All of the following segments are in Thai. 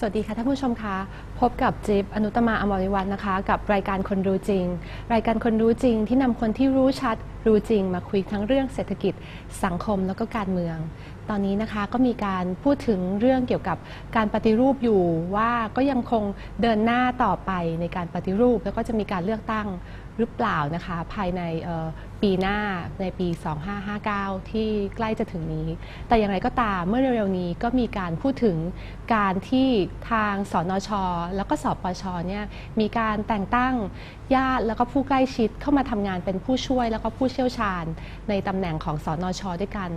สวัสดีค่ะท่านผู้ชมคะพบกับจิ๊บอนุตมาอมริวัฒน์นะคะ กับรายการคนรู้จริง รายการคนรู้จริงที่นำคนที่รู้ชัดรู้จริง มาคุยทั้งเรื่องเศรษฐกิจ สังคมแล้วก็การเมือง ตอนนี้นะคะก็มีการพูดถึงเรื่องเกี่ยวกับการปฏิรูปอยู่ว่าก็ยังคงเดินหน้าต่อไปในการปฏิรูปแล้วก็จะมีการเลือกตั้ง หรือเปล่านะคะ ภายในปีหน้าในปี 2559 ที่ใกล้จะถึงนี้ แต่อย่างไรก็ตามเมื่อเร็วๆนี้ก็มีการพูดถึงการที่ทางสนช แล้วก็สปชเนี่ยมีการแต่งตั้งญาติแล้วก็ผู้ใกล้ชิดเข้ามาทำงานเป็นผู้ช่วยแล้วก็ผู้เชี่ยวชาญ ในตำแหน่งของสนช ด้วยกัน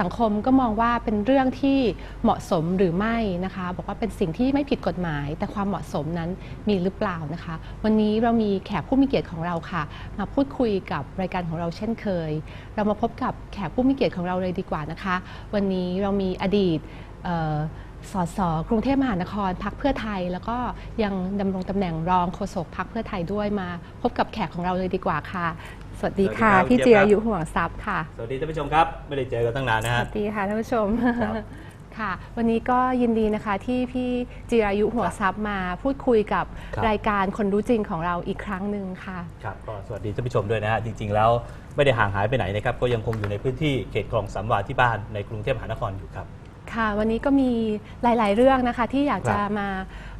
สังคมก็มองว่าเป็นเรื่องที่เหมาะสมหรือไม่นะคะ บอกว่าเป็นสิ่งที่ไม่ผิดกฎหมาย แต่ความเหมาะสมนั้นมีหรือเปล่านะคะ วันนี้เรามีแขกผู้มีเกียรติของเราค่ะ มาพูดคุยกับรายการของเราเช่นเคย เรามาพบกับแขกผู้มีเกียรติของเราเลยดีกว่านะคะ วันนี้เรามีอดีตสสกรุงเทพมหานครพักเพื่อไทย แล้วก็ยังดำรงตำแหน่งรองโฆษกพักเพื่อไทยด้วยมา พบกับแขกของเราเลยดีกว่าค่ะ สวัสดีค่ะสวัสดีครับพี่เจี๊จิยบครับรายุห่วงทรัพย์ค่ะ สวัสดีท่านผู้ชมครับ ไม่ได้เจอกันตั้งนานนะสฮะวัสดีค่ะท่านผู้ชมครับค่ะ วันนี้ก็ยินดีนะคะที่พี่จิรายุหัวทรัพย์มาพูดคุยกับครับรายการคนรู้จริงของเราอีกครั้งหนึ่งค่ะครับก็สวัสดีท่านผู้ชมด้วยนะฮะจริง ๆ แล้วไม่ได้ห่างหายไปไหนนะครับก็ยังคงอยู่ในพื้นที่เขตคลองสามวาที่บ้านในกรุงเทพมหานครอยู่ครับค่ะ วันนี้ก็มีหลาย ๆ เรื่องนะคะที่อยากครับจะมา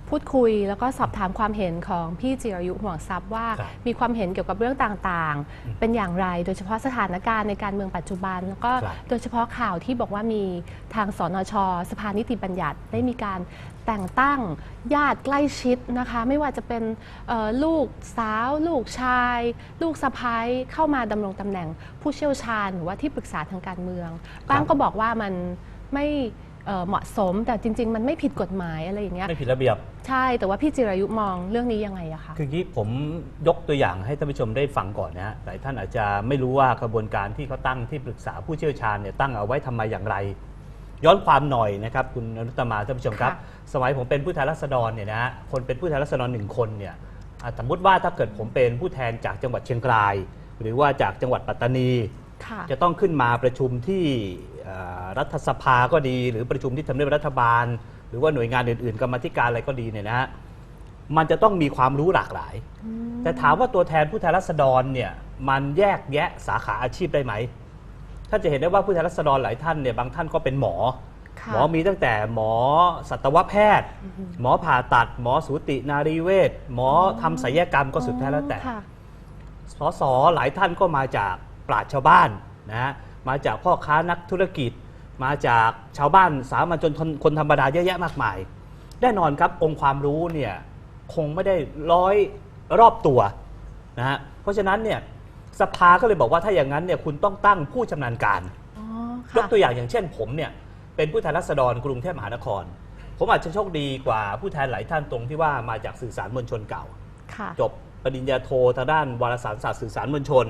พูดคุยแล้วก็สอบถามความเห็นของพี่จิรายุห่วงทรัพย์ว่า ครับมีความเห็นเกี่ยวกับเรื่องต่างอืมๆเป็นอย่างไร โดยเฉพาะสถานการณ์ในการเมืองปัจจุบัน แล้วก็ครับ โดยเฉพาะข่าวที่บอกว่ามีทางสนช สภานิติบัญญัติได้มีการแต่งตั้งญาติใกล้ชิดนะคะ ไม่ว่าจะเป็นเอ่อลูกสาว ลูกชาย ลูกสะพ้ายเข้ามาดำรงตำแหน่งผู้เชี่ยวชาญหรือว่าที่ปรึกษาทางการเมืองบ้างก็บอกว่ามันไม่ เอ่อเหมาะสม แต่จริง ๆ มันไม่ผิดกฎหมายอะไรอย่างเงี้ยไม่ผิดระเบียบ ใช่แต่ว่าพี่จิรายุมองเรื่องนี้ยังไงอะคะ คือที่ผมยกตัวอย่างให้ท่านผู้ชมได้ฟังก่อนนะฮะหลายท่านอาจจะไม่รู้ว่ากระบวนการที่เขาตั้งที่ปรึกษาผู้เชี่ยวชาญเนี่ยตั้งเอาไว้ทำไมอย่างไร ย้อนความหน่อยนะครับคุณอนุตมาท่านผู้ชมครับ ค่ะ สมัยผมเป็นผู้แทนราษฎรเนี่ยนะฮะคนเป็นผู้แทนราษฎรหนึ่งคนเนี่ยอะสมมติว่าถ้าเกิดผมเป็นผู้แทนจากจังหวัดเชียงราย หรือว่าจากจังหวัดปัตตานี ค่ะ จะต้องขึ้นมาประชุมที่เอ่อ รัฐสภาก็ดี หรือประชุมที่ทำเนียบรัฐบาล หรือว่าหน่วยงานอื่นๆ กรรมาธิการอะไรก็ดีเนี่ยนะฮะมันจะต้องมีความรู้หลากหลาย แต่ถามว่าตัวแทนผู้แทนรัษฎรเนี่ยมันแยกแยะสาขาอาชีพได้ไหมท่านจะเห็นได้ว่าผู้แทนรัษฎรหลายท่านเนี่ยบางท่านก็เป็นหมอค่ะหมอมีตั้งแต่หมอสัตวแพทย์ หมอผ่าตัด หมอสูตินารีเวชหมอทำศัลยกรรมก็สุดแท้แล้วแต่ค่ะสสหลายท่านก็มาจากปราชญ์ชาวบ้านนะฮะ มาจากพ่อค้านักธุรกิจ มาจากชาวบ้านสามัญชนคนคนธรรมดาเยอะแยะมากมาย แน่นอนครับองค์ความรู้เนี่ยคงไม่ได้ร้อยรอบตัวนะฮะเพราะฉะนั้นเนี่ยสภาก็เลยบอกว่าถ้าอย่างนั้นเนี่ยคุณต้องตั้งผู้ชำนาญการอ๋อยกตัวอย่างอย่างเช่นผมเนี่ยเป็นผู้แทนรัษฎรกรุงเทพมหานคร ผมอาจจะโชคดีกว่าผู้แทนหลายท่านตรงที่ว่ามาจากสื่อสารมวลชนเก่า ค่ะ จบปริญญาโททางด้านวารสารศาสตร์สื่อสารมวลชน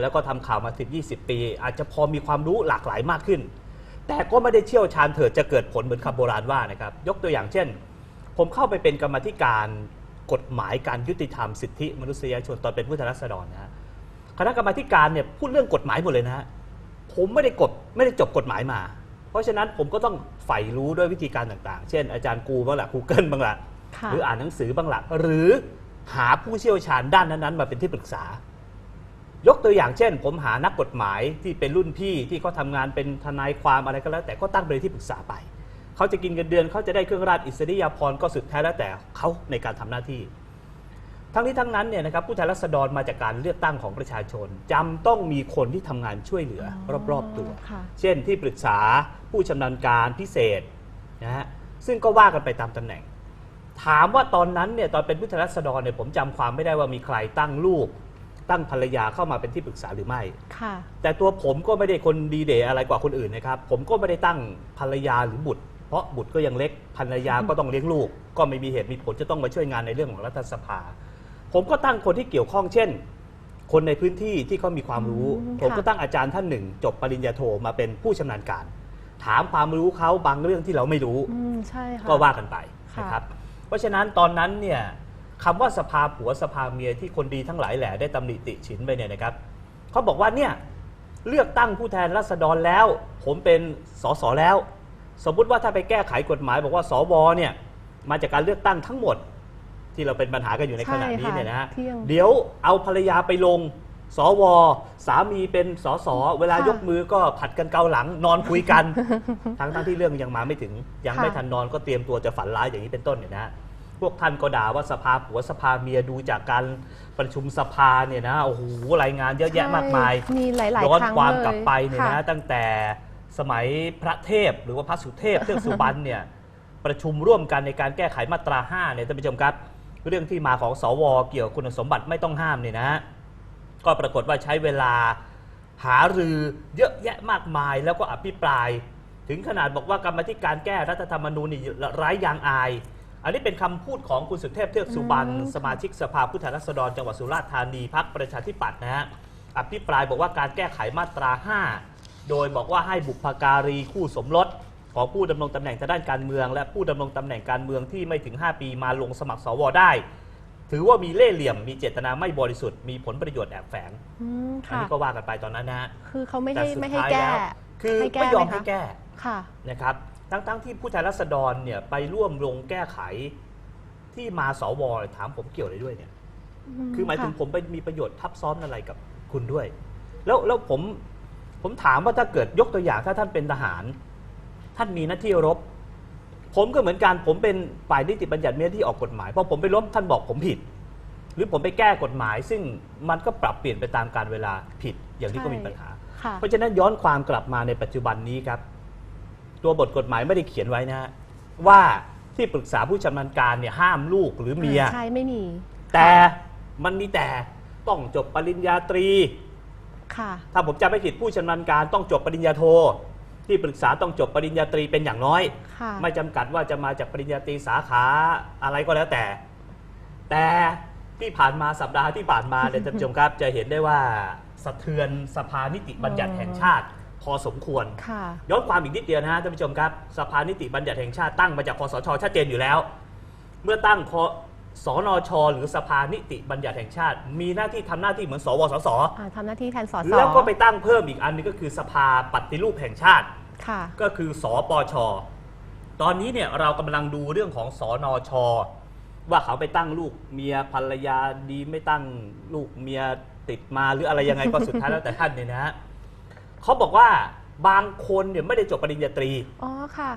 แล้วก็ทำข่าวมา 10 20 ปี อาจจะพอมีความรู้หลากหลายมากขึ้น แต่ก็ไม่ได้เชี่ยวชาญเถิดจะเกิดผลเหมือนคำโบราณว่านะครับยกตัวอย่างเช่น ผมเข้าไปเป็นกรรมาธิการกฎหมายการยุติธรรมสิทธิมนุษยชนตอนเป็นผู้แทนราษฎรนะฮะคณะกรรมาธิการเนี่ยพูดเรื่องกฎหมายหมดเลยนะฮะผมไม่ได้กฎไม่ได้จบกฎหมายมา เพราะฉะนั้นผมก็ต้องใฝ่รู้ด้วยวิธีการต่างๆ เช่น อาจารย์กูบ้างละกูเกิลบ้างละค่ะหรืออ่านหนังสือบ้างละหรือหาผู้เชี่ยวชาญด้านนั้นๆ มาเป็นที่ปรึกษา ยกตัวอย่างเช่น ผมหานักกฎหมายที่เป็นรุ่นพี่ที่เขาทำงานเป็นทนายความอะไรก็แล้ว แต่ก็ตั้งเป็นที่ปรึกษาไป เขาจะกินเงินเดือนเขาจะได้เครื่องราชอิสริยาภรณ์ก็สุดแท้แล้วแต่เขาในการทำหน้าที่ ทั้งนี้ทั้งนั้นเนี่ยนะครับผู้แทนราษฎรมาจากการเลือกตั้งของประชาชนจำต้องมีคนที่ทำงานช่วยเหลือรอบๆตัวค่ะเช่นที่ปรึกษาผู้ชำนาญการพิเศษนะฮะซึ่งก็ว่ากันไปตามตำแหน่ง ถามว่าตอนนั้นเนี่ยตอนเป็นผู้แทนราษฎรเนี่ยผมจำความไม่ได้ว่ามีใครตั้งลูก ตั้งภรรยาเข้ามาเป็นที่ปรึกษาหรือไม่ ค่ะ แต่ตัวผมก็ไม่ได้คนดีเดย์อะไรกว่าคนอื่นนะครับ ผมก็ไม่ได้ตั้งภรรยาหรือบุตร เพราะบุตรก็ยังเล็กภรรยาก็ต้องเลี้ยงลูก ก็ไม่มีเหตุมีผลจะต้องมาช่วยงานในเรื่องของรัฐสภา ผมก็ตั้งคนที่เกี่ยวข้องเช่น คนในพื้นที่ที่เขามีความรู้ อืมผมก็ค่ะ ตั้งอาจารย์ท่านหนึ่ง จบปริญญาโทมาเป็นผู้ชำนาญการ ถามความรู้เขาบางเรื่องที่เราไม่รู้ อืม ใช่ค่ะ ก็ว่ากันไปค่ะ นะครับ เพราะฉะนั้นตอนนั้นเนี่ย คำว่าสภาผัวสภาเมียที่คนดีทั้งหลายแหล่ได้ตำหนิติฉินไปเนี่ยนะครับเขาบอกว่าเนี่ยเลือกตั้งผู้แทนราษฎรแล้ว ผมเป็นสสแล้ว สมมุติว่าถ้าไปแก้ไขกฎหมาย บอกว่าสวเนี่ยมาจากการเลือกตั้งทั้งหมด ที่เราเป็นปัญหากันอยู่ในขณะนี้ใช่ค่ะเนี่ยนะฮะที่ยังเดี๋ยวเอาภรรยาไปลงสวสามีเป็นสสเวลาค่ะยกมือก็ผัดกันเกาหลังนอนคุยกัน ทั้งทั้งที่เรื่องยังมาไม่ถึงยังค่ะไม่ทันนอนก็เตรียมตัวจะฝันร้ายอย่างนี้เป็นต้นเนี่ยนะฮะ พวกท่านก็ด่าว่าสภาผัวสภาเมียดูจากการประชุมสภาเนี่ยนะโอ้โหรายงานเยอะแยะมากมายใช่มีหลายย้อๆนครั้งความเลยกลับไปเนี่ยค่นะตั้งแต่สมัยพระเทพหรือว่าพระสุเทพเทือกสุบรรณเนี่ยประชุมร่วมกันในการแก้ไขมาตรา5เนี่ยท่านผู้ชมครับ เรื่องที่มาของสว เกี่ยวกับคุณสมบัติไม่ต้องห้ามเนี่ยนะก็ปรากฏว่าใช้เวลาหารือเยอะแยะมากมายแล้วก็อภิปราย ถึงขนาดบอกว่ากรรมาธิการแก้รัฐธรรมนูญนี่ไร้ยางอาย อันนี้เป็นคำพูดของคุณสุเทพเทือกสุบรรณอืมสมาชิกสภาผู้แทนราษฎรจังหวัดสุราษฎร์ธานีพักประชาธิปัตย์นะฮะอภิปรายบอกว่าการแก้ไขมาตรา 5 โดยบอกว่าให้บุพการีคู่สมรสของผู้ดำรงตำแหน่งทางด้านการเมือง และผู้ดำรงตำแหน่งการเมืองที่ไม่ถึง 5 ปีมาลงสมัครสวได้ ถือว่ามีเล่ห์เหลี่ยมมีเจตนาไม่บริสุทธิ์มีผลประโยชน์แอบแฝงอืมอันค่ะ นี้ก็ว่ากันไปตอนนั้นนะฮะ คือเขาไม่แต่ให้สุดไม่ให้ท้ายแก้แล้วคือให้แก้ไม่ยอมไหมคะ ให้แก้ค่ะ นะครับ ทั้งๆที่ผู้แทนราษฎรเนี่ยไปร่วมลงแก้ไขที่มาสวถามผมเกี่ยวอะไรด้วยเนี่ย คือหมายถึงะผมไปมีประโยชน์ทับซ้อนอะไรกับคุณด้วย แล้วแล้วผมผมถามว่าถ้าเกิดยกตัวอย่างถ้าท่านเป็นทหาร ท่านมีหน้าที่รบ ผมก็เหมือนกันผมเป็นฝ่ายนิติบัญญัติมีหน้าที่ออกกฎหมายพอผมไปรบท่านบอกผมผิด หรือผมไปแก้กฎหมาย ซึ่งมันก็ปรับเปลี่ยนไปตามการเวลาผิดอย่างนี้ก็มีปัญหาค่ะเพราะฉะนั้นย้อนความกลับมาในปัจจุบันนี้ครับ ตัวบทกฎหมายไม่ได้เขียนไว้นะฮะว่าที่ปรึกษาผู้ชำนาญการเนี่ยห้ามลูกหรือเมีย ใช่ไม่มีแต่มันมีแต่ต้องจบปริญญาตรี ค่ะ ถ้าผมจำไม่ผิดผู้ชำนาญการต้องจบปริญญาโท ที่ปรึกษาต้องจบปริญญาตรีเป็นอย่างน้อย ค่ะ ไม่จำกัดว่าจะมาจากปริญญาตรีสาขาอะไรก็แล้วแต่ แต่ที่ผ่านมาสัปดาห์ที่ผ่านมาเนี่ยท่านผู้ชมครับ จะเห็นได้ว่าสะเทือนสภานิติบัญญัติแห่งชาติพ อสมควรค่ะย้อนความอีกนิดเดียวนะฮะท่านผู้ชมครับ สภานิติบัญญัติแห่งชาติตั้งมาจากคอสชชัดเจนอยู่แล้ว เมื่อตั้งคสนช หรือสภานิติบัญญัติแห่งชาติ มีหน้าที่ทำหน้าที่เหมือนสวสสอ่าทำหน้าที่แทนสสแล้วก็ไปตั้งเพิ่มอีกอันนึงก็คือสภาปฏิรูปแห่งชาติค่ะก็คือสปช ตอนนี้เนี่ยเรากำลังดูเรื่องของสอนอชว่าเขาไปตั้งลูกเมียภรรยาดีไม่ตั้งลูกเมียติดมาหรืออะไรยังไงก็สุดท้ายแล้วแต่ท่านเนี่ยนะฮะ เขาบอกว่าบางคนเนี่ยไม่ได้จบปริญญาตรีอ๋อค่ะ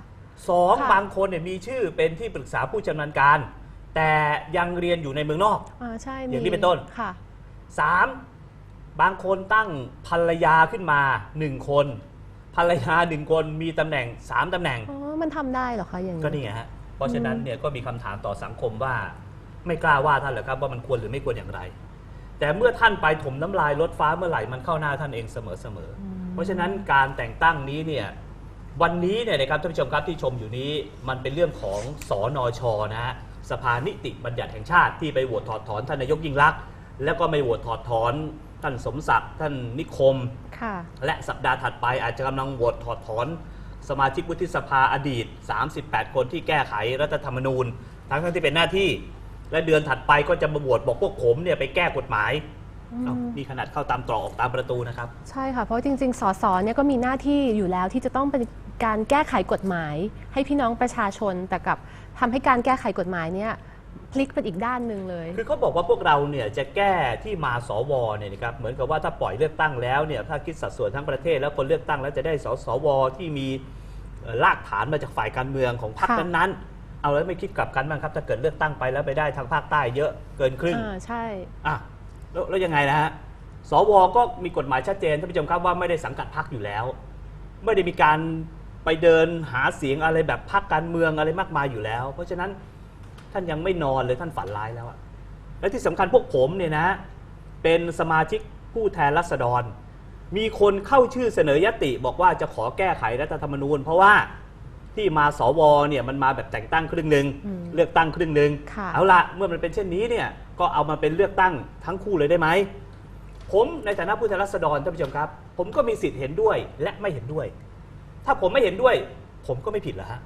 สองค่ะบางคนเนี่ยมีชื่อเป็นที่ปรึกษาผู้ชำนาญการ แต่ยังเรียนอยู่ในเมืองนอกอ่าใช่อย่างมีนี้เป็นต้นค่ะสามบางคนตั้งภรรยาขึ้นมาหนึ่งคน ภรรยาหนึ่งคนมีตำแหน่งสามตำแหน่ง อ๋อมันทำได้เหรอคะอย่างนี้ ก็นี่ไงฮะ เพราะฉะนั้นเนี่ยก็มีคำถามต่อสังคมว่า ไม่กล้าว่าท่านเหรอครับว่ามันควรหรือไม่ควรอย่างไร แต่เมื่อท่านไปถมน้ำลายลดฟ้าเมื่อไหร่มันเข้าหน้าท่านเองเสมอเสมอๆ เพราะฉะนั้นการแต่งตั้งนี้เนี่ยวันนี้เนี่ยนะครับท่านผู้ชมครับที่ชมอยู่นี้มันเป็นเรื่องของสอนอชนะฮะสภานิติบัญญัติแห่งชาติที่ไปโหวตถอดถอนท่านนายกยิ่งลักษณ์แล้วก็ไม่โหวตถอดถอนท่านสมศักดิ์ท่านนิคม ค่ะ และสัปดาห์ถัดไปอาจจะกำลังโหวตถอดถอน สมาชิกวุฒิสภาอดีต 38 คนที่แก้ไขรัฐธรรมนูญ ทั้งทั้งที่เป็นหน้าที่ และเดือนถัดไปก็จะมาโหวตบอกพวกผมเนี่ยไปแก้กฎหมายอืม เอ้านี่ขนาดเข้าตามตรอกออกตามประตูนะครับ ใช่ค่ะ เพราะจริง ๆ สสเนี่ยก็มีหน้าที่อยู่แล้วที่จะต้องเป็นการแก้ไขกฎหมาย ให้พี่น้องประชาชน แต่กับทำให้การแก้ไขกฎหมายเนี่ยพลิกเป็นอีกด้านหนึ่งเลย คือเขาบอกว่าพวกเราเนี่ยจะแก้ที่มาสวเนี่ยนะครับเหมือนกับว่าถ้าปล่อยเลือกตั้งแล้วเนี่ยถ้าคิดสัดส่วนทั้งประเทศแล้วคนเลือกตั้งแล้วจะได้สสวที่มีเอ่อรากฐานมาจากฝ่ายการเมืองของพรรคค่ะ นั้นๆเอาแล้วไม่คิดกลับกันบ้างครับถ้าเกิดเลือกตั้งไปแล้วไปได้ทางภาคใต้เยอะเกินครึ่งอ่าใช่ อะ แล้วแล้วยังไงนะฮะสวก็มีกฎหมายชัดเจนท่านผู้ชมครับว่าไม่ได้สังกัดพรรคอยู่แล้ว ไม่ได้มีการไปเดินหาเสียงอะไรแบบพรรคการเมืองอะไรมากมายอยู่แล้ว เพราะฉะนั้นท่านยังไม่นอนเลยท่านฝันร้ายแล้วอะและที่สำคัญพวกผมเนี่ยนะเป็นสมาชิกผู้แทนรัษฎร มีคนเข้าชื่อเสนอยติ บอกว่าจะขอแก้ไขรัฐธรรมนูญ เพราะว่า ที่มาสวเนี่ยมันมาแบบแต่งตั้งครึ่งหนึ่งอืมเลือกตั้งครึ่งหนึ่งค่ะ เอาละเมื่อมันเป็นเช่นนี้เนี่ยก็เอามาเป็นเลือกตั้งทั้งคู่เลยได้ไหมผมในฐานะผู้แทนราษฎรท่านผู้ชมครับ ผมก็มีสิทธิ์เห็นด้วยและไม่เห็นด้วย ถ้าผมไม่เห็นด้วย ผมก็ไม่ผิดแล้วฮะ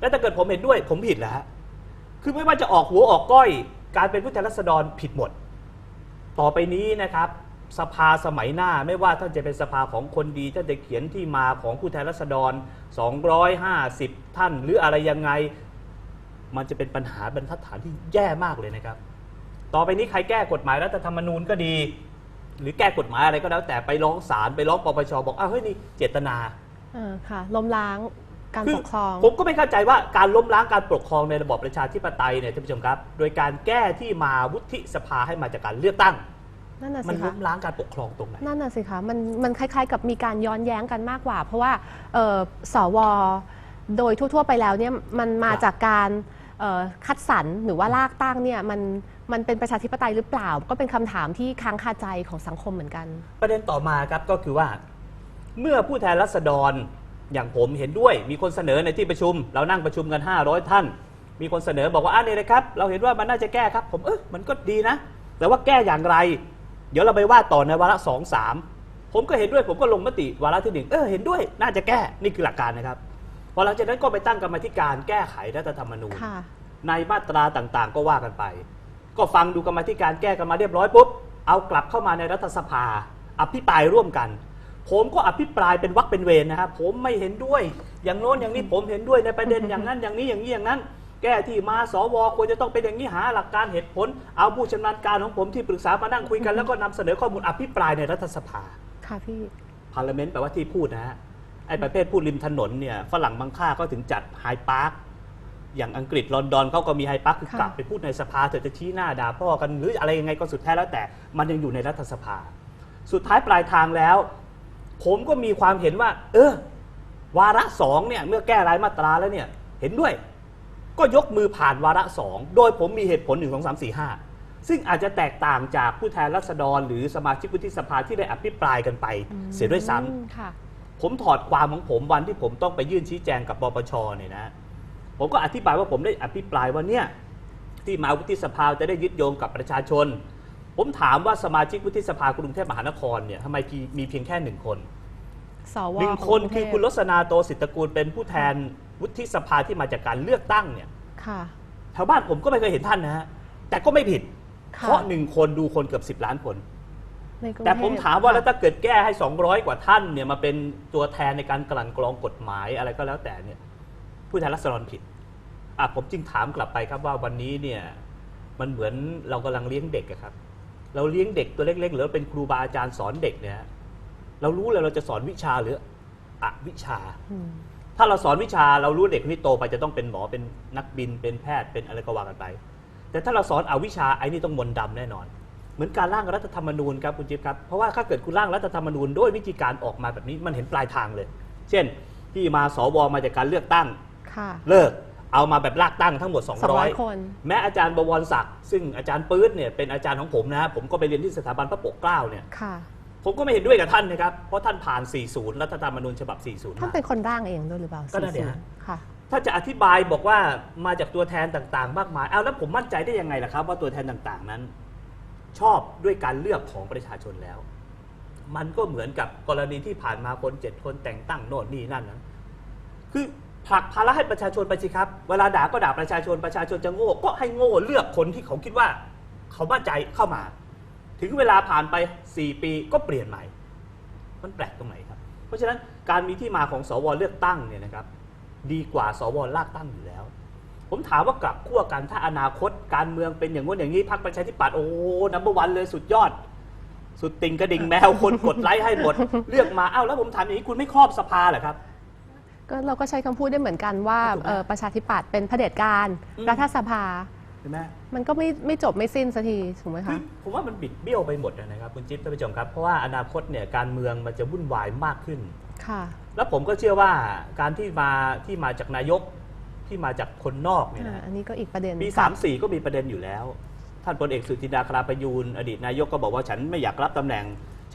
และถ้าเกิดผมเห็นด้วยผมผิดแล้วฮะคือไม่ว่าจะออกหัวออกก้อย การเป็นผู้แทนราษฎรผิดหมด ต่อไปนี้นะครับ สภาสมัยหน้าไม่ว่าท่านจะเป็นสภาของคนดีท่านจะเขียนที่มาของผู้แทนราษฎร 250 ท่านหรืออะไรยังไง มันจะเป็นปัญหาบรรทัดฐานที่แย่มากเลยนะครับ ต่อไปนี้ใครแก้กฎหมายรัฐธรรมนูญก็ดี หรือแก้กฎหมายอะไรก็แล้ว แต่ไปร้องศาลไปร้องปปชบอกอ้าวเฮ้ยนี่เจตนาเออค่ะล้มล้างการคืปกครองผมก็ไม่เข้าใจว่าการล้มล้างการปกครองในระบอบประชาธิปไตยเนี่ยท่านผู้ชมครับ โดยการแก้ที่มาวุฒิสภาให้มาจากการเลือกตั้ง นั่นน่ะมัสินคะ ล้มล้างการปกครองตรงไหน นั่นน่ะสิคะมันมันคล้ายๆ กับมีการย้อนแย้งกันมากกว่า เพราะว่าเอ่อสวโดยทั่วๆไปแล้วเนี่ยมันมาครับจากการเอ่อคัดสรรหรือว่าลากตั้งเนี่ยมันมันเป็นประชาธิปไตยหรือเปล่า ก็เป็นคำถามที่ค้างคาใจของสังคมเหมือนกัน ประเด็นต่อมาครับก็คือว่า เมื่อผู้แทนรัษฎรอย่างผมเห็นด้วย มีคนเสนอในที่ประชุม เรานั่งประชุมกัน 500 ท่าน มีคนเสนอบอกว่าอ่านี่นะครับ เราเห็นว่ามันน่าจะแก้ครับ ผมเออมันก็ดีนะ แต่ว่าแก้อย่างไรเดี๋ยวเราไปว่าต่อในวาระสองสามผมก็เห็นด้วยผมก็ลงมติวาระที่หนึ่งเออเห็นด้วยน่าจะแก้นี่คือหลักการนะครับพอหลังจากนั้นก็ไปตั้งกรรมาธิการแก้ไขรัฐธรรมนูญค่ะในมาตราต่างๆ ก็ว่ากันไป ก็ฟังดูกรรมาธิการแก้กันมาเรียบร้อยปุ๊บเอากลับเข้ามาในรัฐสภา อภิปรายร่วมกัน ผมก็อภิปรายเป็นวักเป็นเวรนะครับผมไม่เห็นด้วย อย่างโน้นอย่างนี้ผมเห็นด้วยในประเด็นอย่างนั้นอย่างนี้อย่างนี้อย่างนั้น แก้ที่มาสวควรจะต้องเป็นอย่างนี้หาหลักการเหตุผล เอาผู้ชำนาญการของผมที่ปรึกษามานั่งคุยกัน แล้วก็นำเสนอข้อมูลอภิปรายในรัฐสภาค่ะพี่ พาร์เลเมนต์แปลว่าที่พูดนะฮะไอ้ประเภทพูดริมถนนเนี่ยฝรั่งบางค่าก็ถึงจัดไฮพาร์คอย่างอังกฤษลอนดอนเขาก็มีไฮพาร์คคือค่ะ กลับไปพูดในสภาเธอจะชี้หน้าด่าพ่อกันหรืออะไรยังไงก็สุดแท้แล้วแต่มันยังอยู่ในรัฐสภา สุดท้ายปลายทางแล้ว ผมก็มีความเห็นว่า เออ วาระสองเนี่ยเมื่อแก้รายมาตราแล้วเนี่ย เห็นด้วย ก็ยกมือผ่านวาระสองโดยผมมีเหตุผลหนึ่งสองสามสี่ห้าซึ่งอาจจะแตกต่างจากผู้แทนรัษฎร หรือสมาชิกวุฒิสภาที่ได้อภิปรายกันไป เสียด้วยซ้ำอืมค่ะผมถอดความของผมวันที่ผมต้องไปยื่นชี้แจงกับปปชเนี่ยนะ ผมก็อธิบายว่าผมได้อภิปรายว่าเนี่ยที่มาวุฒิสภาจะได้ยึดโยงกับประชาชน ผมถามว่าสมาชิกวุฒิสภากรุงเทพมหานครเนี่ยทำไมมีเพียงแค่หนึ่งคนสวหนึ่งขคนกรุงเทคือพคุณลสนาโตสิทธกูลเป็นผู้แทน วุฒิสภาที่มาจากการเลือกตั้งเนี่ยค่ะแถวบ้านผมก็ไม่เคยเห็นท่านนะฮะแต่ก็ไม่ผิดค่ะเพราะหนึ่งคนดูคนเกือบสิบล้านคนในกรุงแต่ผมเทพถามว่าค่ะแล้วถ้าเกิดแก้ให้ 200 กว่าท่านเนี่ยมาเป็นตัวแทนในการกลั่นกรองกฎหมายอะไรก็แล้วแต่เนี่ย ผู้แทนรัษฎรผิดอะผมจึงถามกลับไปครับว่าวันนี้เนี่ย มันเหมือนเรากำลังเลี้ยงเด็กอะครับ เราเลี้ยงเด็กตัวเล็กๆหรือเราเป็นครูบาอาจารย์สอนเด็กเนี่ยเรารู้เลยเราจะสอนวิชาหรืออวิชาอืม ถ้าเราสอนวิชาเรารู้เด็กคนนี้โตไปจะต้องเป็นหมอเป็นนักบินเป็นแพทย์เป็นอะไรก็ว่ากันไป แต่ถ้าเราสอนอวิชาไอ้นี่ต้องมนต์ดำแน่นอน เหมือนการร่างรัฐธรรมนูญครับคุณจิ๊บครับเพราะว่าถ้าเกิดคุณร่างรัฐธรรมนูญด้วยวิธีการออกมาแบบนี้มันเห็นปลายทางเลย เช่นที่มาสวมาจากการเลือกตั้งค่ะเลิกเอามาแบบลากตั้งทั้งหมดสองร้อย200 คน แม้อาจารย์บวรศักดิ์ซึ่งอาจารย์ปื๊ดเนี่ยเป็นอาจารย์ของผมนะผมก็ไปเรียนที่สถาบันพระปกเกล้าเนี่ยค่ะ ผมก็ไม่เห็นด้วยกับท่านนะครับ เพราะท่านผ่าน 40 รัฐธรรมนูญฉบับ 40ท่านมาเป็นคนร่างเองด้วยหรือเปล่าก็นั่นดิฮะค่ะ ถ้าจะอธิบายบอกว่ามาจากตัวแทนต่างๆ มากมาย เอาแล้วผมมั่นใจได้ยังไงล่ะครับ ว่าตัวแทนต่างๆนั้น ชอบด้วยการเลือกของประชาชนแล้ว มันก็เหมือนกับกรณีที่ผ่านมาคนเจ็ดคนแต่งตั้งโน่นนี่นั่นนะคือผลักภาระให้ประชาชนไปสิครับ เวลาด่าก็ด่าประชาชนประชาชนจะโง่ ก็ให้โง่เลือกคนที่เขาคิดว่า เขามั่นใจเข้ามา ถึงเวลาผ่านไป 4 ปีก็เปลี่ยนใหม่ มันแปลกตรงไหนครับ เพราะฉะนั้นการมีที่มาของสวเลือกตั้งเนี่ยนะครับ ดีกว่าสวลากตั้งอยู่แล้ว ผมถามว่ากลับขั้วกันถ้าอนาคตการเมืองเป็นอย่างงู้นอย่างนี้พรรคประชาธิปัตย์โอ้นัมเบอร์วันเลยสุดยอด สุดติงกระดิ่งแมวคนกดไลค์ให้หมด เลือกมาอ้าวแล้วผมถามอย่างนี้คุณไม่ครอบสภาเหรอครับก็เราก็ใช้คำพูดได้เหมือนกันว่าถูกไหมเอ่อประชาธิปัตย์เป็นเผด็จการอืมรัฐสภาเห็นไหมมันก็ไม่ไม่จบไม่สิ้นสักทีถูกไหมคืคะอผมว่ามันบิดเบี้ยวไปหมดนะครับคุณจิ๊บท่านผู้ชมครับ เพราะว่าอนาคตเนี่ยการเมืองมันจะวุ่นวายมากขึ้นค่ะ แล้วผมก็เชื่อว่าการที่มาที่มาจากนายกที่มาจากคนนอกเนี่ยอ่านะอันนี้ก็อีกประเด็นปีค่ะ3 4ก็มีประเด็นอยู่แล้ว ท่านพลเอกสุทินดาคราประยูนอดีตนายกก็บอกว่าฉันไม่อยากรับตำแหน่ง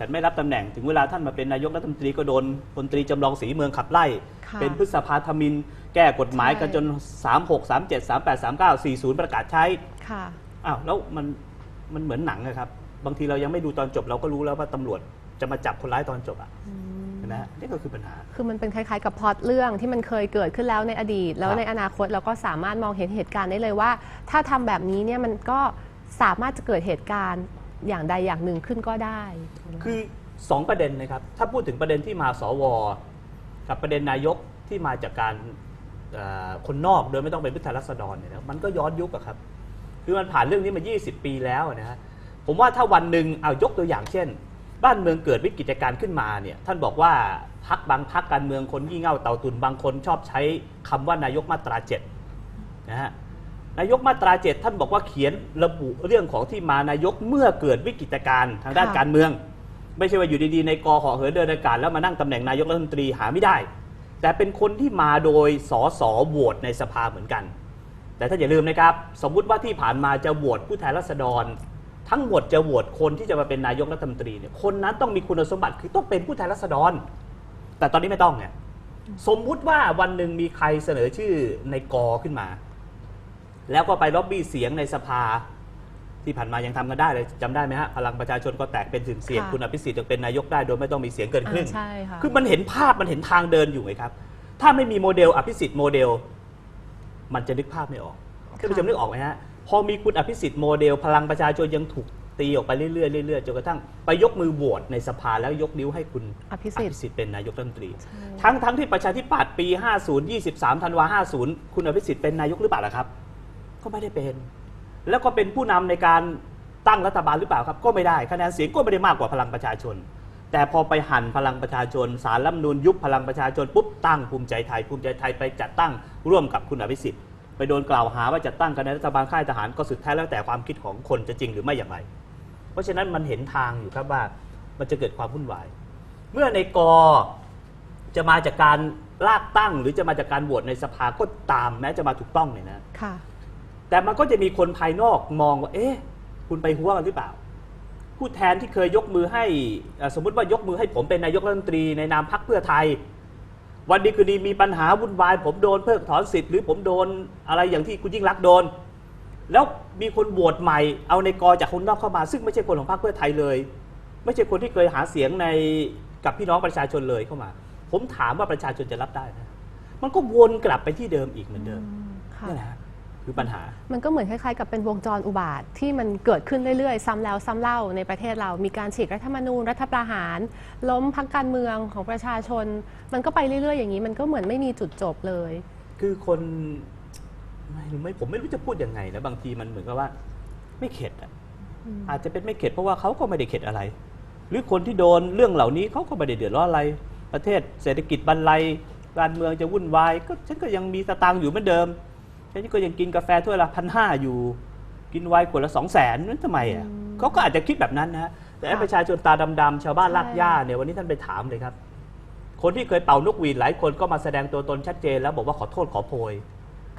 ฉันไม่รับตำแหน่งถึงเวลาท่านมาเป็นนายกรัฐมนตรีก็โดนพลตรีจำลองศรีเมืองขับไล่ค่ะเป็นพฤษภาธมิน แก้กฎหมายกันใช่จน 36 37 38 39 40 ประกาศใช้ค่ะอ้าวแล้วมันมันเหมือนหนังอะครับ บางทีเรายังไม่ดูตอนจบเราก็รู้แล้วว่าตำรวจจะมาจับคนร้ายตอนจบอะอืมเห็นไหมฮะนี่ก็คือปัญหา คือมันเป็นคล้ายๆกับพล็อตเรื่องที่มันเคยเกิดขึ้นแล้วในอดีต แล้วครับในอนาคตเราก็สามารถมองเห็นเหตุการณ์ได้เลยว่า ถ้าทำแบบนี้เนี่ยมันก็สามารถจะเกิดเหตุการณ์ อย่างใดอย่างหนึ่งขึ้นก็ได้ คือ 2 ประเด็นนะครับ ถ้าพูดถึงประเด็นที่มาสว กับประเด็นนายกที่มาจากการเอ่อคนนอกโดยไม่ต้องเป็นผู้แทนราษฎรเนี่ยนะมันก็ย้อนยุคอะครับ คือมันผ่านเรื่องนี้มา 20 ปีแล้วนะฮะผมว่าถ้าวันหนึ่งเอายกตัวอย่างเช่น บ้านเมืองเกิดวิกฤตการณ์ขึ้นมาเนี่ยท่านบอกว่าพักบางพักการเมืองคนงี่เง่าเต่าตุนบางคนชอบใช้คำว่านายกมาตราเจ็ดนะฮะ นายกมาตราเจ็ดท่านบอกว่าเขียนระบุเรื่องของที่มานายกเมื่อเกิดวิกฤตการณ์ทางด้านค่ะการเมือง ไม่ใช่ว่าอยู่ดีๆ ในกอหอเหินเดินอากาศแล้วมานั่งตำแหน่งนายกรัฐมนตรีหาไม่ได้ แต่เป็นคนที่มาโดยสอสอโหวตในสภาเหมือนกัน แต่ถ้าอย่าลืมนะครับ สมมุติว่าที่ผ่านมาจะโหวตผู้แทนราษฎร ทั้งหมดจะโหวตคนที่จะมาเป็นนายกรัฐมนตรีเนี่ยคนนั้นต้องมีคุณสมบัติคือต้องเป็นผู้แทนราษฎร แต่ตอนนี้ไม่ต้องเนี่ยสมมุติว่าวันหนึ่งมีใครเสนอชื่อในกอขึ้นมา แล้วก็ไปล็อบบี้เสียงในสภา ที่ผ่านมายังทำกันได้เลยจำได้ไหมฮะพลังประชาชนก็แตกเป็นถึงเสียงค่ะคุณอภิสิทธิ์จะเป็นนายกได้โดยไม่ต้องมีเสียงเกินครึ่งอ่าใช่ค่ะคือมันเห็นภาพมันเห็นทางเดินอยู่ไงครับ ถ้าไม่มีโมเดลอภิสิทธิ์โมเดล มันจะนึกภาพไม่ออกท่านผู้ชมนึกออกไหมฮะพอมีคุณอภิสิทธิ์โมเดล พลังประชาชนยังถูกตีออกไปเรื่อยๆเรื่อยๆจนกระทั่งไปยกมือโหวตในสภาแล้วยกนิ้วให้คุณอภิสิทธิ์ธิ์เป็นนายกรัฐมนตรี ใช่ ทั้งทั้งที่ประชาธิปัตย์ปี 50 23 ธันวา50 คุณอภิสิทธิ์เป็นนายกหรือเปล่าล่ะครับ ก็ไม่ได้เป็น แล้วก็เป็นผู้นำในการตั้งรัฐบาลหรือเปล่าครับ ก็ไม่ได้คะแนนเสียงก็ไม่ได้มากกว่าพลังประชาชน แต่พอไปหั่นพลังประชาชน สารรัฐมนูญยุบพลังประชาชนปุ๊บตั้งภูมิใจไทยภูมิใจไทยไปจัดตั้งร่วมกับคุณอภิสิทธิ์ไปโดนกล่าวหาว่าจัดตั้งกันนรัฐบาลค่ายทหารก็สุดท้ายแล้วแต่ความคิดของคนจะจริงหรือไม่อย่างไร เพราะฉะนั้นมันเห็นทางอยู่ครับว่ามันจะเกิดความวุ่นวาย เมื่อในกอจะมาจากการลากตั้งหรือจะมาจากการโหวตในสภาก็ตามแม้จะมาถูกต้องเนี่ยนะค่ะ แต่มันก็จะมีคนภายนอกมองว่า เอ๊ะ คุณไปหัวกันหรือเปล่า ผู้แทนที่เคยยกมือให้อ่าสมมติว่ายกมือให้ผมเป็นนายกรัฐมนตรีในนามพรรคเพื่อไทย วันดีคืนดีมีปัญหาวุ่นวาย ผมโดนเพิกถอนสิทธิ์หรือผมโดนอะไรอย่างที่คุณยิ่งรักษณ์โดน แล้วมีคนโหวตใหม่ เอาในกอจากคนนอกเข้ามา ซึ่งไม่ใช่คนของพรรคเพื่อไทยเลย ไม่ใช่คนที่เคยหาเสียงในกับพี่น้องประชาชนเลยเข้ามา ผมถามว่าประชาชนจะรับได้ไหมมันก็วนกลับไปที่เดิมอีกเหมือนเดิมค่ะนี่แหละฮะ คือปัญหา มันก็เหมือนคล้ายๆกับเป็นวงจรอุบาทที่มันเกิดขึ้นเรื่อยๆ ซ้ำแล้วซ้ำเล่าในประเทศเรา มีการฉีกรัฐธรรมนูญ รัฐประหาร ล้มพักการเมืองของประชาชน มันก็ไปเรื่อยๆ อย่างนี้ มันก็เหมือนไม่มีจุดจบเลย คือคนไม่ไม่ผมไม่รู้จะพูดยังไงนะบางทีมันเหมือนกับว่า ไม่เข็ดอะอาจจะเป็นไม่เข็ดเพราะว่าเขาก็ไม่ได้เข็ดอะไร หรือคนที่โดนเรื่องเหล่านี้เขาก็ไม่ได้เดือดร้อนอะไร ประเทศเศรษฐกิจบรรลัยการเมืองจะวุ่นวาย ก็ฉันก็ยังมีสตางค์อยู่เหมือนเดิม ฉันก็ยังกินกาแฟถ้วยละพันห้าอยู่ กินไวน์ขวดละสองแสนนั่นทำไมอะเขาก็อาจจะคิดแบบนั้นนะแต่ไอ้ค่ะประชาชนตาดำๆชาวบ้านใช่ลากหญ้าเนี่ยวันนี้ท่านไปถามเลยครับ คนที่เคยเป่านกหวีดหลายคนก็มาแสดงตัวตนชัดเจน แล้วบอกว่าขอโทษขอโพย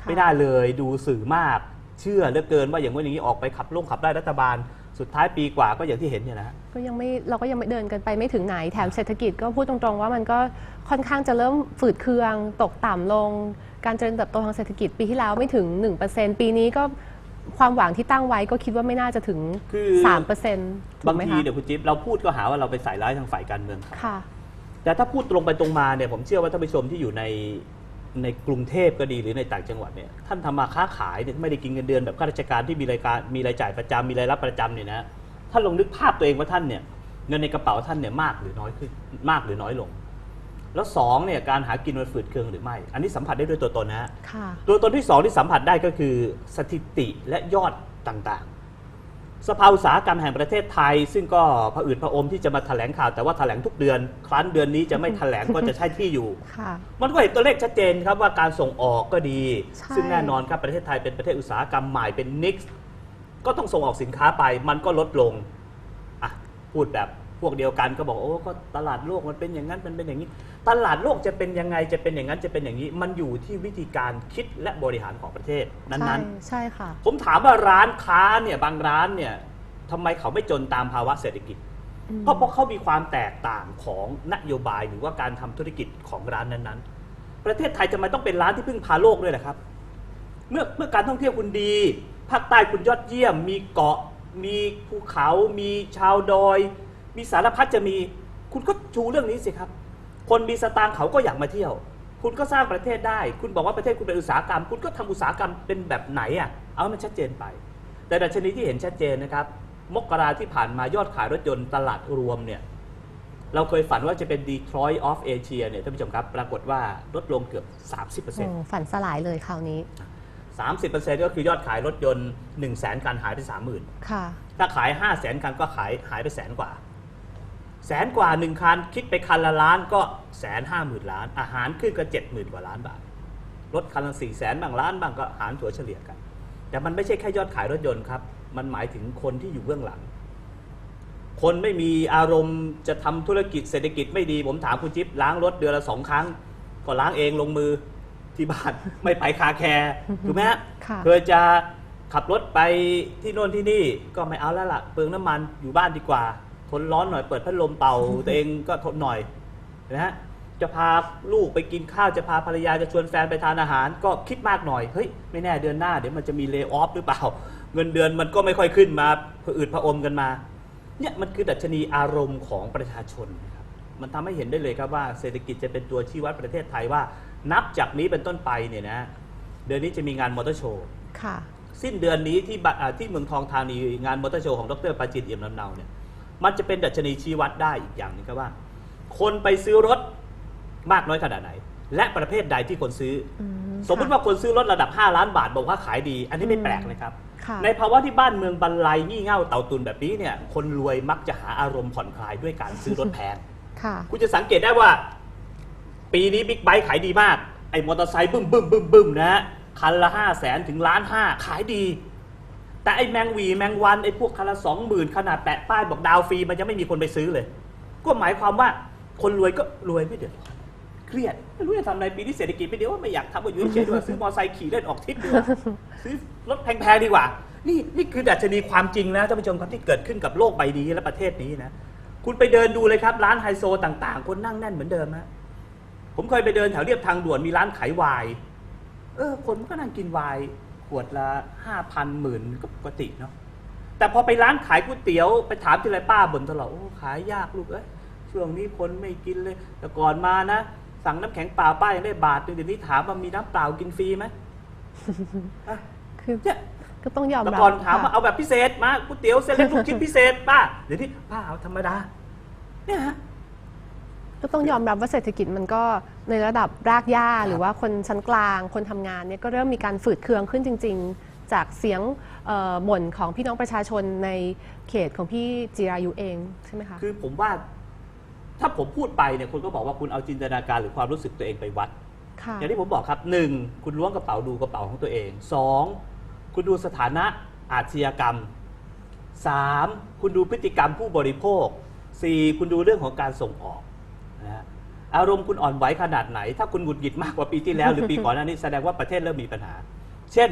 ค่ะไม่ได้เลยดูสื่อมาก เชื่อเหลือเกินว่าอย่างว่าอย่างนี้ออกไปขับลงขับได้รัฐบาลสุดท้ายปีกว่าก็อย่างที่เห็นเนี่ยนะฮะก็ยังไม่เราก็ยังไม่เดินกันไปไม่ถึงไหนแถมเศรษฐกิจก็พูดตรงๆว่ามันก็ค่อนข้างจะเริ่มฝืดเคือง ตกต่ำลง การเจริญเติบโตทางเศรษฐกิจปีที่แล้วไม่ถึง 1%ปีนี้ก็ความหวังที่ตั้งไว้ก็คิดว่าไม่น่าจะถึง คือ3%ถูบากงไหมทีคะ เดี๋ยวคุณจิ๊บเราพูดก็หาว่าเราไปใส่ร้ายทางฝ่ายการเมือง ค่ะ แต่ถ้าพูดตรงไปตรงมาเนี่ยผมเชื่อว่าท่านผู้ชมที่อยู่ในในกรุงเทพก็ดีหรือในต่างจังหวัดเนี่ยท่านทำมาค้าขายเนี่ยไม่ได้กินเงินเดือนแบบข้าราชการที่มีรายการมีรายจ่ายประจำมีรายรับประจำเนี่ยนะท่านลองนึกภาพตัวเองว่าท่านเนี่ยเงินในกระเป๋าท่านเนี่ยมากหรือน้อยขึ้นมากหรือน้อยลง แล้วสองเนี่ยการหากินมันฝืดเคืองหรือไม่ อันนี้สัมผัสได้ด้วยตัวตนนะฮะค่ะ ตัวตนที่สองที่สัมผัสได้ก็คือสถิติและยอดต่างๆ สภาอุตสาหกรรมแห่งประเทศไทย ซึ่งก็ผะอืดผะอมที่จะมาแถลงข่าวแต่ว่าแถลงทุกเดือน ครั้นเดือนนี้จะไม่แถลงก็จะใช่ที่อยู่ ค่ะ มันก็เห็นตัวเลขชัดเจนครับว่าการส่งออกก็ดี ใช่ ซึ่งแน่นอนครับประเทศไทยเป็นประเทศอุตสาหกรรมใหม่เป็นนิกส์ก็ต้องส่งออกสินค้าไปมันก็ลดลงอะพูดแบบ พวกเดียวกันก็บอกโอ้ก็ตลาดโลกมันเป็นอย่างนั้นมันเป็นอย่างนี้ ตลาดโลกจะเป็นยังไงจะเป็นอย่างนั้นจะเป็นอย่างนี้ มันอยู่ที่วิธีการคิดและบริหารของประเทศนั้นใช่ๆใช่ค่ะ ผมถามว่าร้านค้าเนี่ยบางร้านเนี่ยทำไมเขาไม่จนตามภาวะเศรษฐกิจอืมก็เพราะเขามีความแตกต่างของนโยบายหรือว่าการทำธุรกิจของร้านนั้นๆ ประเทศไทยจะมาต้องเป็นร้านที่พึ่งพาโลกด้วยนะครับ เมื่อเมื่อการท่องเที่ยวคุณดีภาคใต้คุณยอดเยี่ยม มีเกาะ มีภูเขา มีชาวดอย มีสารพัดจะมี คุณก็ชูเรื่องนี้สิครับ คนมีสตางค์เขาก็อยากมาเที่ยว คุณก็สร้างประเทศได้ คุณบอกว่าประเทศคุณเป็นอุตสาหกรรม คุณก็ทำอุตสาหกรรมเป็นแบบไหนอะ เอาให้มันชัดเจนไป แต่ดัชนีที่เห็นชัดเจนนะครับ มกราที่ผ่านมายอดขายรถยนต์ตลาดรวมเนี่ย เราเคยฝันว่าจะเป็น Detroit of Asia เนี่ยท่านผู้ชมครับ ปรากฏว่าลดลงเกือบ 30%โอ้ฝันสลายเลยคราวนี้30%ก็คือยอดขายรถยนต์ 1 0 0 0 0แสนคันหายไป 30,000 ค่ะ ถ้าขาย 5 0 0แสนคันก็ขายหายไปแสนกว่า แสนกว่า1คันคิดไปคันละล้านก็แสนห้าหมื่นล้าน อาหารขึ้นก็เจ็ดหมื่นกว่าล้านบาทรถคันละสี่แสนบางล้านบางก็หารถัวเฉลี่ยกัน แต่มันไม่ใช่แค่ยอดขายรถยนต์ครับ มันหมายถึงคนที่อยู่เบื้องหลัง คนไม่มีอารมณ์จะทำธุรกิจเศรษฐกิจไม่ดีผมถามคุณจิ๊บล้างรถเดือนละสองครั้ง ก็ล้างเองลงมือที่บ้านไม่ไปคาแคร์ถูกไหมฮะค่ะเพื่อจะขับรถไปที่โน่นที่นี่ก็ไม่เอาแล้วล่ะเปลืองน้ำมันอยู่บ้านดีกว่า ทนร้อนหน่อยเปิดพัดลมเป่าตัวเองก็ทนหน่อยนะฮะจะพาลูกไปกินข้าวจะพาภรรยาจะชวนแฟนไปทานอาหาร ก็คิดมากหน่อยเฮ้ยไม่แน่เดือนหน้าเดี๋ยวมันจะมีเล y o ออฟหรือเปล่า เงินเดือนมันก็ไม่ค่อยขึ้นมาผอืดผอมกันมาเนี่ยมันคือดัชนีอารมณ์ของประชาชนนะครับมันทำให้เห็นได้เลยครับว่าเศรษฐกิจจะเป็นตัวชี้วัดประเทศไทยว่า นับจากนี้เป็นต้นไปเนี่ยนะเดือนนี้จะมีงานมอเตอร์โชว์ค่ะสิ้นเดือนนี้ที่บะอ่าที่เมืองทองธานีงานมอเตอร์โชว์ของดรปาจินเอี่ยมลำเนาเนี่ย มันจะเป็นดัชนีชี้วัดได้อีกอย่างหนึงครับว่า คนไปซื้อรถมากน้อยขนาดไหน และประเภทใดที่คนซื้ออือสมมติว่าคนซื้อรถระดับ 5 ล้านบาทบอกว่าขายดี อันนี้ไม่แปลกนะครับค่ะในภาวะที่บ้านเมืองบรรลัยงี่เง่าเต่าตุนแบบนี้เนี่ยคนรวยมักจะหาอารมณ์ผ่อนคลายด้วยการซื้อรถแพงค่ะคุณจะสังเกตได้ว่า ปีนี้บิ๊กไบค์ขายดีมากไอ้มอเตอร์ไซค์บึ้มบึ้มบึ้มบึ้มนะฮะคันละห้าแสนถึงล้านห้าขายดี แต่ไอ้แมงหวีแมงวันไอ้พวกคันละสองหมื่นขนาดแปะป้ายบอกดาวฟรีมันจะไม่มีคนไปซื้อเลย ก็หมายความว่าคนรวยก็รวยไม่เดือดร้อนเครียดไม่รู้จะทำอะไรปีนี้เศรษฐกิจไม่ดีว่าไม่อยากทำว่าอยู่เฉยๆดีกว่าซื้อมอเตอร์ไซค์ขี่เล่นออกทริปดีกว่าซื้อรถแพงๆดีกว่า นี่นี่คือดัชนีความจริงนะท่านผู้ชมครับที่เกิดขึ้นกับโลกใบนี้และประเทศนี้นะคุณไปเดินดูเลยครับ ร้านไฮโซต่างๆ คนนั่งแน่นเหมือนเดิมฮะผมเคยไปเดินแถวเรียบทางด่วนมีร้านขายไวน์เออ คนก็นั่งกินไวน์ข วดละห้าพันหมื่นก็ปกติเนาะแต่พอไปร้านขายก๋วยเตี๋ยวไปถามที่ไรป้าบ่นตลอดโอ้ขายยากลูกเอ้ยช่วงนี้คนไม่กินเลย แต่ก่อนมานะ สั่งน้ำแข็งเปล่าป้ายังได้บาทหนึงเดี๋ยวนี้ถามว่ามีน้ำเปล่ากินฟรีไหมอะคือเนี่ยก็ต้องยอมแต่รับก่อนถามว่าค่ะเอาแบบพิเศษมาก๋วยเตี๋ยวเส้นเล็กลูกชิ้นพิเศษป้าเดี๋ยวนี้ป้าเอาธรรมดาเนี่ยฮะ ก็ต้องยอมรับว่าเศรษฐกิจมันก็ในระดับรากหญ้าหรือว่าคนชั้นกลาง คนทำงานเนี่ยก็เริ่มมีการฝืดเคืองขึ้นจริง ๆ จากเสียงเอ่อบ่นของพี่น้องประชาชนในเขตของพี่จิรายุเองใช่ไหมคะคือผมว่าถ้าผมพูดไปเนี่ยคนก็บอกว่าคุณเอาจินตนาการหรือความรู้สึกตัวเองไปวัดค่ะอย่างที่ผมบอกครับหนึ่งคุณล้วงกระเป๋าดูกระเป๋าของตัวเองสองคุณดูสถานะอาชญากรรมสามคุณดูพฤติกรรมผู้บริโภคสี่คุณดูเรื่องของการส่งออกนะฮะ อารมณ์คุณอ่อนไหวขนาดไหน ถ้าคุณหงุดหงิดมากกว่าปีที่แล้ว หรือปีก่อนหน้านี้แสดงว่าประเทศเริ่มมีปัญหา เช่น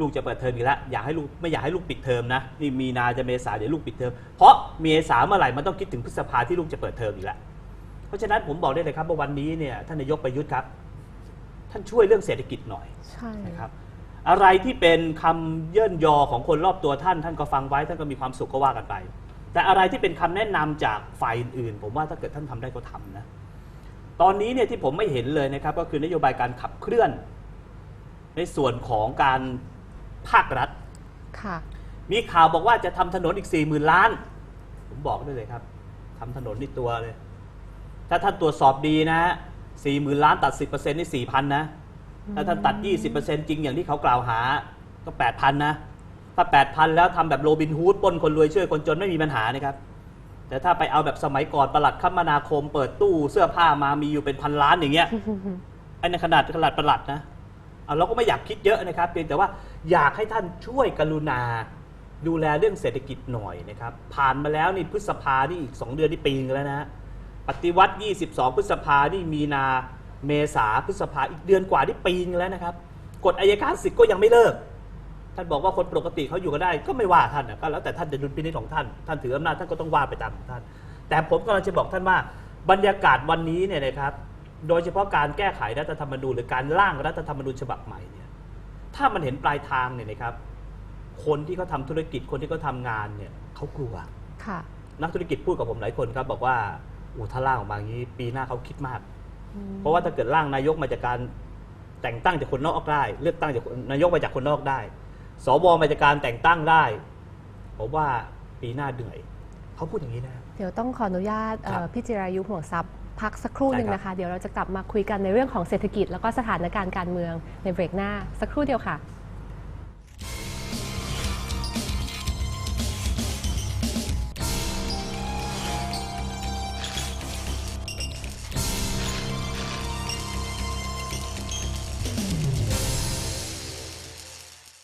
ลูกจะเปิดเทอมอีกแล้วอยากให้ลูกไม่อยากให้ลูกปิดเทอมนะนี่มีนาจะเมษาเดี๋ยวลูกปิดเทอมเพราะเมษาเมื่อไหร่มันต้องคิดถึงพฤษภาที่ลูกจะเปิดเทอมอีกแล้วเพราะฉะนั้นผมบอกได้เลยครับว่าวันนี้เนี่ยท่านนายกประยุทธ์ครับ ท่านช่วยเรื่องเศรษฐกิจหน่อยใช่นะครับอะไรที่เป็นคำเยินยอของคนรอบตัวท่าน ท่านก็ฟังไว้ท่านก็มีความสุขก็ว่ากันไป แต่อะไรที่เป็นคำแนะนำจากฝ่ายอื่นๆผมว่าถ้าเกิดท่านทำได้ก็ทำนะ ตอนนี้เนี่ยที่ผมไม่เห็นเลยนะครับก็คือนโยบายการขับเคลื่อน ในส่วนของการภาครัฐ ค่ะ มีข่าวบอกว่าจะทำถนนอีก 4 0,000 ล้าน ผมบอกได้เลยครับทำถนนนี่ตัวเลย ถ้าท่านตรวจสอบดีนะสี่หมื่นล้านตัด 10%นี่สี่พันนะ ถ้าท่านตัด 20%จริงอย่างที่เขากล่าวหาก็ 8,000 นะ ถ้า 8,000 แล้วทำแบบโรบินฮูดปล้นคนรวยช่วยคนจนไม่มีปัญหานะครับ แต่ถ้าไปเอาแบบสมัยก่อนประหลัดคมนาคม เปิดตู้เสื้อผ้ามามีอยู่เป็นพันล้านอย่างเงี้ยไอ้ในขนาดขนาดประหลัดนะเอาเราก็ไม่อยากคิดเยอะนะครับเพียงแต่ว่าอยากให้ท่านช่วยกรุณาดูแลเรื่องเศรษฐกิจหน่อยนะครับ ผ่านมาแล้วนี่พฤษภานี่อีก 2 เดือนนี่ปีนึงแล้วนะฮะปฏิวัติ 22 พฤษภานี่มีนาเมษาพฤษภาอีกเดือนกว่านี่ปีนึงแล้วนะครับ กฎอายการศึกก็ยังไม่เลิก ท่านบอกว่าคนปกติเขาอยู่กันได้ก็ไม่ว่าท่านนะก็แล้วแต่ท่านจะดุลพินิจของท่าน ท่านถืออำนาจท่านก็ต้องว่าไปตามของท่าน แต่ผมกำลังจะบอกท่านว่าบรรยากาศวันนี้เนี่ยนะครับ โดยเฉพาะการแก้ไขรัฐธรรมนูญหรือการร่างรัฐธรรมนูญฉบับใหม่เนี่ยถ้ามันเห็นปลายทางเนี่ยนะครับ คนที่เขาทำธุรกิจคนที่เขาทำงานเนี่ยเขากลัวค่ะ นักธุรกิจพูดกับผมหลายคนครับ บอกว่าโอ้ถ้าร่างออกมาอย่างนี้ ปีหน้าเขาคิดมากอืมเพราะว่าถ้าเกิดร่างนายกมาจากการแต่งตั้งจากคนนอกได้ เลือกตั้งจากคนนายกมาจากคนนอกได้ สวมาจากการแต่งตั้งได้ผมว่าปีหน้าเหนื่อยเขาพูดอย่างนี้นะ เดี๋ยวต้องขออนุญาตเอ่อครับพี่จิรายุห่วงทรัพย์พักสักครู่หนึ่งได้ครับนะคะ เดี๋ยวเราจะกลับมาคุยกันในเรื่องของเศรษฐกิจแล้วก็สถานการณ์การเมืองในเบรกหน้าสักครู่เดียวค่ะ